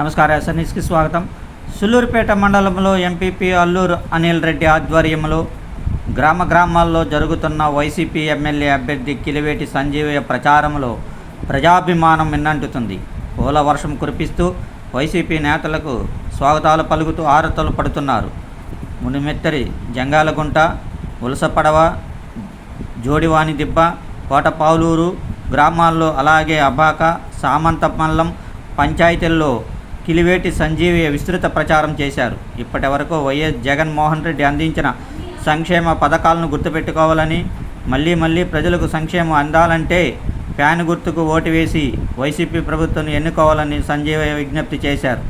నమస్కారం ఎస్ఎన్ఎస్కి స్వాగతం. సుల్లూరుపేట మండలంలో ఎంపీపీ అల్లూరు అనిల్ రెడ్డి ఆధ్వర్యంలో గ్రామ గ్రామాల్లో జరుగుతున్న వైసీపీ ఎమ్మెల్యే అభ్యర్థి కిలివేటి సంజీవయ్య ప్రచారంలో ప్రజాభిమానం మిన్నంటుతుంది. పూల వర్షం కురిపిస్తూ వైసీపీ నేతలకు స్వాగతాలు పలుకుతూ ఆరతలు పడుతున్నారు. మునిమెత్తరి జంగాలగుంట ఉలసపడవ జోడివాణి దిబ్బ కోటపావులూరు గ్రామాల్లో అలాగే అబాక సామంతమల్లం పంచాయతీల్లో కిలివేటి సంజీవి విస్తృత ప్రచారం చేశారు. ఇప్పటి వరకు వైఎస్ జగన్మోహన్ రెడ్డి అందించిన సంక్షేమ పథకాలను గుర్తుపెట్టుకోవాలని మళ్ళీ మళ్ళీ ప్రజలకు సంక్షేమం అందాలంటే ఫ్యాన్ గుర్తుకు ఓటు వేసి వైసీపీ ప్రభుత్వం ఎన్నుకోవాలని సంజీవయ్య విజ్ఞప్తి చేశారు.